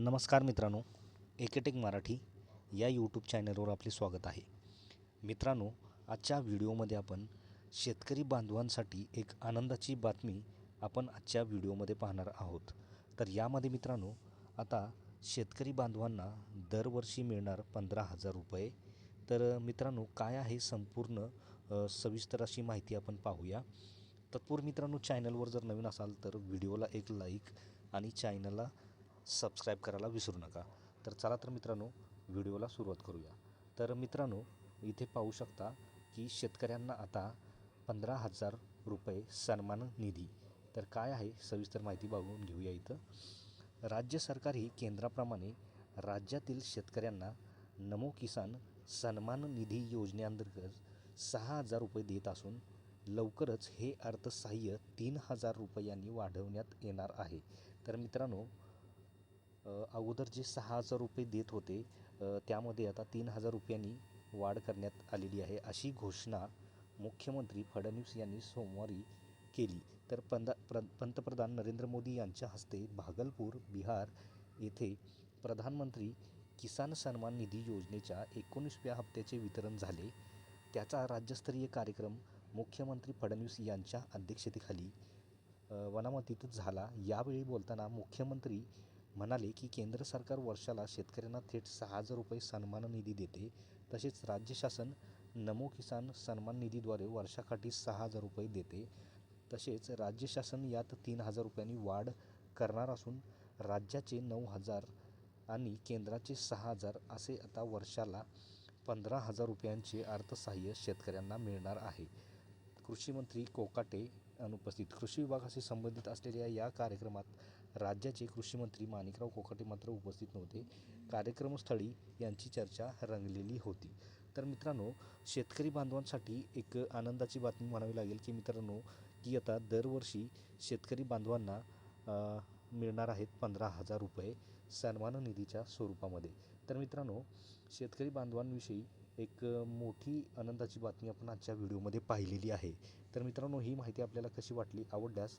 नमस्कार मित्रांनो एकेटेक मराठी या यूट्यूब चॅनलवर आपले स्वागत आहे. मित्रांनो आजच्या व्हिडिओमध्ये आपण शेतकरी बांधवांसाठी एक आनंदाची बातमी आपण आजच्या व्हिडिओमध्ये पाहणार आहोत. तर यामध्ये मित्रांनो आता शेतकरी बांधवांना दरवर्षी मिळणार पंधरा हजार रुपये. तर मित्रांनो काय आहे संपूर्ण सविस्तर अशी माहिती आपण पाहूया. तत्पूर्वी मित्रांनो चॅनलवर जर नवीन असाल तर व्हिडिओला एक लाईक आणि चॅनलला सबस्क्राईब करायला विसरू नका. तर चला तर मित्रांनो व्हिडिओला सुरुवात करूया. तर मित्रांनो इथे पाहू शकता की शेतकऱ्यांना आता पंधरा हजार रुपये सन्मान निधी. तर काय आहे? सविस्तर माहिती बघून घेऊया इथं. राज्य सरकार ही केंद्राप्रमाणे राज्यातील शेतकऱ्यांना नमो किसान सन्मान निधी योजनेअंतर्गत सहा हजार रुपये देत असून लवकरच हे अर्थसहाय्य तीन हजार रुपयांनी वाढवण्यात येणार आहे. तर मित्रांनो अगोदर जे सहा हजार रुपये देत होते त्यामध्ये आता तीन हजार रुपयांनी वाढ करण्यात आलेली आहे अशी घोषणा मुख्यमंत्री फडणवीस यांनी सोमवारी केली. तर पंदा प्र पंतप्रधान नरेंद्र मोदी यांच्या हस्ते भागलपूर बिहार येथे प्रधानमंत्री किसान सन्मान निधी योजनेच्या एकोणीसव्या हप्त्याचे वितरण झाले. त्याचा राज्यस्तरीय कार्यक्रम मुख्यमंत्री फडणवीस यांच्या अध्यक्षतेखाली वनामतीत झाला. यावेळी बोलताना मुख्यमंत्री म्हणाले की केंद्र सरकार वर्षाला शेतकऱ्यांना थेट सहा हजार रुपये सन्मान निधी देते. तसेच राज्य शासन नमो किसान सन्मान निधीद्वारे वर्षाकाठी सहा हजार रुपये देते. तसेच राज्य शासन यात तीन हजार रुपयांनी वाढ करणार असून राज्याचे नऊ हजार आणि केंद्राचे सहा हजार असे आता वर्षाला पंधरा हजार रुपयांचे अर्थसहाय्य शेतकऱ्यांना मिळणार आहे. कृषीमंत्री कोकाटे अनुपस्थित. कृषी विभागाशी संबंधित असलेल्या या कार्यक्रमात राज्याचे कृषीमंत्री माणिकराव कोकाटे मात्र उपस्थित नव्हते. कार्यक्रमस्थळी यांची चर्चा रंगलेली होती. तर मित्रांनो शेतकरी बांधवांसाठी एक आनंदाची बातमी म्हणावी लागेल की मित्रांनो की आता दरवर्षी शेतकरी बांधवांना मिळणार आहेत पंधरा हजार रुपये सन्मान निधीच्या स्वरूपामध्ये. तर मित्रांनो शेतकरी बांधवांविषयी एक मोठी आनंदाची बातमी आपण आजच्या व्हिडिओमध्ये पाहिलेली आहे. तर मित्रांनो ही माहिती आपल्याला कशी वाटली? आवडल्यास